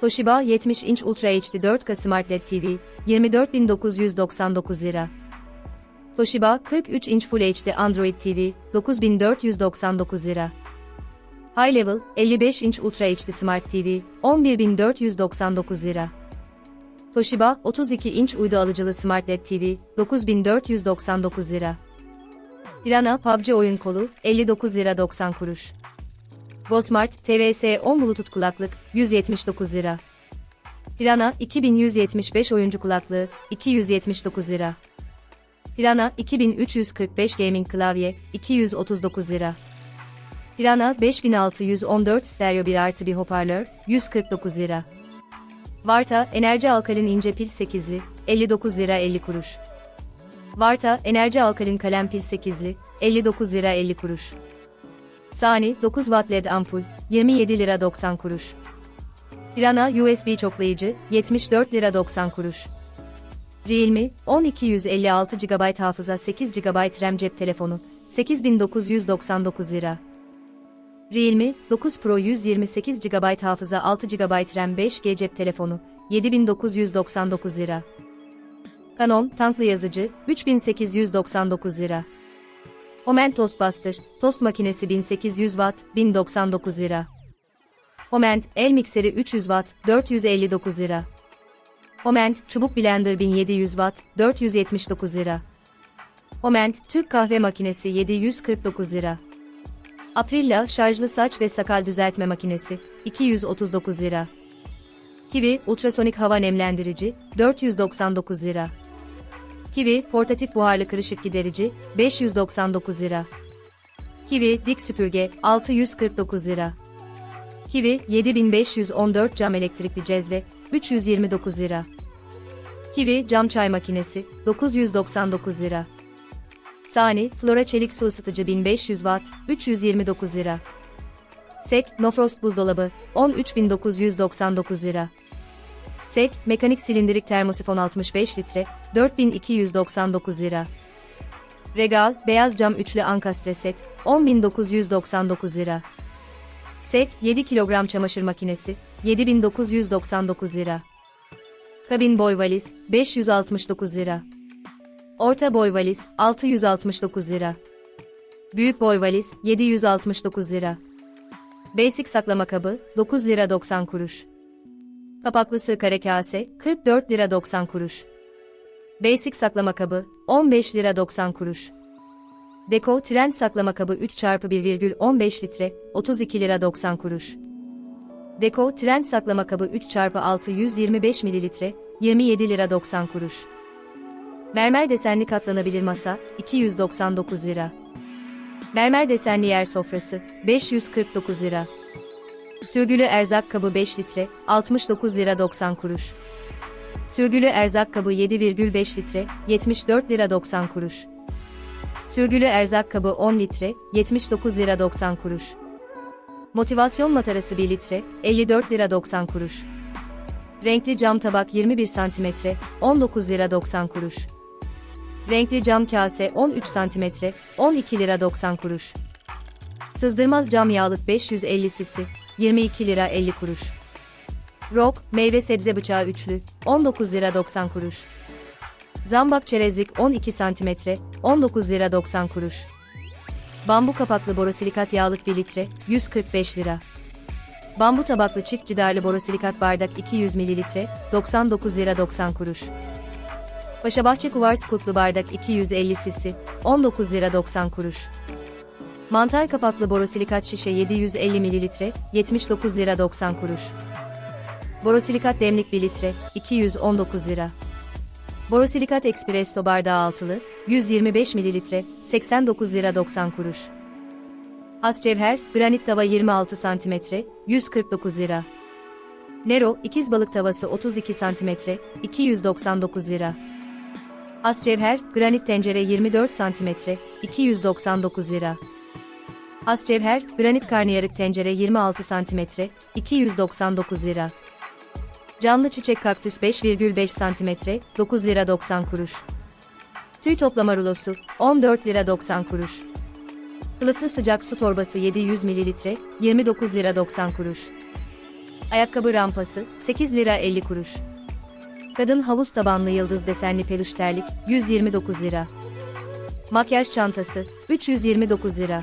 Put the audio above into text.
Toshiba 70 inç Ultra HD 4K Smart LED TV 24.999 lira. Toshiba 43 inç Full HD Android TV 9499 lira. High Level 55 inç Ultra HD Smart TV 11499 lira. Toshiba 32 inç uydu alıcılı Smart LED TV 9499 lira. Pirana PUBG oyun kolu 59 lira 90 kuruş. Bosmart TVS 10 Bluetooth kulaklık 179 lira. Pirana 2175 oyuncu kulaklığı 279 lira. Pirana 2345 gaming klavye 239 lira. Pirana 5614 stereo 1 artı bir hoparlör 149 lira. Varta enerji alkalin ince pil 8'li 59 lira 50 kuruş. Varta enerji alkalin kalem pil 8'li 59 lira 50 kuruş. Sani 9 watt led ampul 27 lira 90 kuruş. Pirana USB çoklayıcı 74 lira 90 kuruş. Realme 12156 GB hafıza 8 GB RAM cep telefonu 8999 lira. Realme 9 Pro 128 GB hafıza 6 GB RAM 5G cep telefonu 7999 lira. Canon tanklı yazıcı 3899 lira. Omen Toastbuster tost makinesi 1800 Watt 1099 lira. Oment el mikseri 300 Watt 459 lira. Oment çubuk blender 1700 Watt 479 lira. Oment Türk kahve makinesi 749 lira. Aprilla şarjlı saç ve sakal düzeltme makinesi 239 lira. Kiwi ultrasonik hava nemlendirici 499 lira. Kiwi portatif buharlı kırışık giderici 599 lira. Kiwi dik süpürge 649 lira. Kiwi 7514 cam elektrikli cezve 329 lira. Kiwi cam çay makinesi 999 lira. Sani Flora çelik su ısıtıcı 1500 watt 329 lira. Sek No Frost buzdolabı 13999 lira. Sek mekanik silindirik termosifon 65 litre 4299 lira. Regal beyaz cam üçlü ankastre set 10999 lira. Sek 7 kilogram çamaşır makinesi 7999 lira. Kabin boy valiz 569 lira. Orta boy valiz 669 lira. Büyük boy valiz 769 lira. Basic saklama kabı 9 lira 90 kuruş. Kapaklısı kare kase 44 lira 90 kuruş. Basic saklama kabı 15 lira 90 kuruş. Deko trend saklama kabı 3 çarpı 1,15 litre 32 lira 90 kuruş. Deko trend saklama kabı 3 çarpı 6 125 mililitre 27 lira 90 kuruş. Mermer desenli katlanabilir masa 299 lira. Mermer desenli yer sofrası 549 lira. Sürgülü erzak kabı 5 litre 69 lira 90 kuruş. Sürgülü erzak kabı 7,5 litre 74 lira 90 kuruş. Sürgülü erzak kabı 10 litre 79 lira 90 kuruş. Motivasyon matarası 1 litre 54 lira 90 kuruş. Renkli cam tabak 21 cm 19 lira 90 kuruş. Renkli cam kase 13 cm 12 lira 90 kuruş. Sızdırmaz cam yağlık 550 cc 22 lira 50 kuruş. Rock meyve sebze bıçağı üçlü 19 lira 90 kuruş. Zambak çerezlik 12 cm 19 lira 90 kuruş. Bambu kapaklı borosilikat yağlık 1 litre 145 lira. Bambu tabaklı çift cidarlı borosilikat bardak 200 ml 99 lira 90 kuruş. Paşabahçe kuvars kutlu bardak 250 cc 19 lira 90 kuruş. Mantar kapaklı borosilikat şişe 750 ml 79 lira 90 kuruş. Borosilikat demlik 1 litre 219 lira. Borosilikat espresso bardağı altılı 125 ml 89 lira 90 kuruş. Has cevher granit tava 26 cm 149 lira. Nero ikiz balık tavası 32 cm 299 lira. Has cevher granit tencere 24 cm 299 lira. Has cevher granit karnıyarık tencere 26 cm 299 lira. Canlı çiçek kaktüs 5,5 cm 9 lira 90 kuruş. Tüy toplama rulosu 14 lira 90 kuruş. Kılıflı sıcak su torbası 700 ml 29 lira 90 kuruş. Ayakkabı rampası, 8 lira 50 kuruş. Kadın havuz tabanlı yıldız desenli peluş terlik, 129 lira. Makyaj çantası, 329 lira.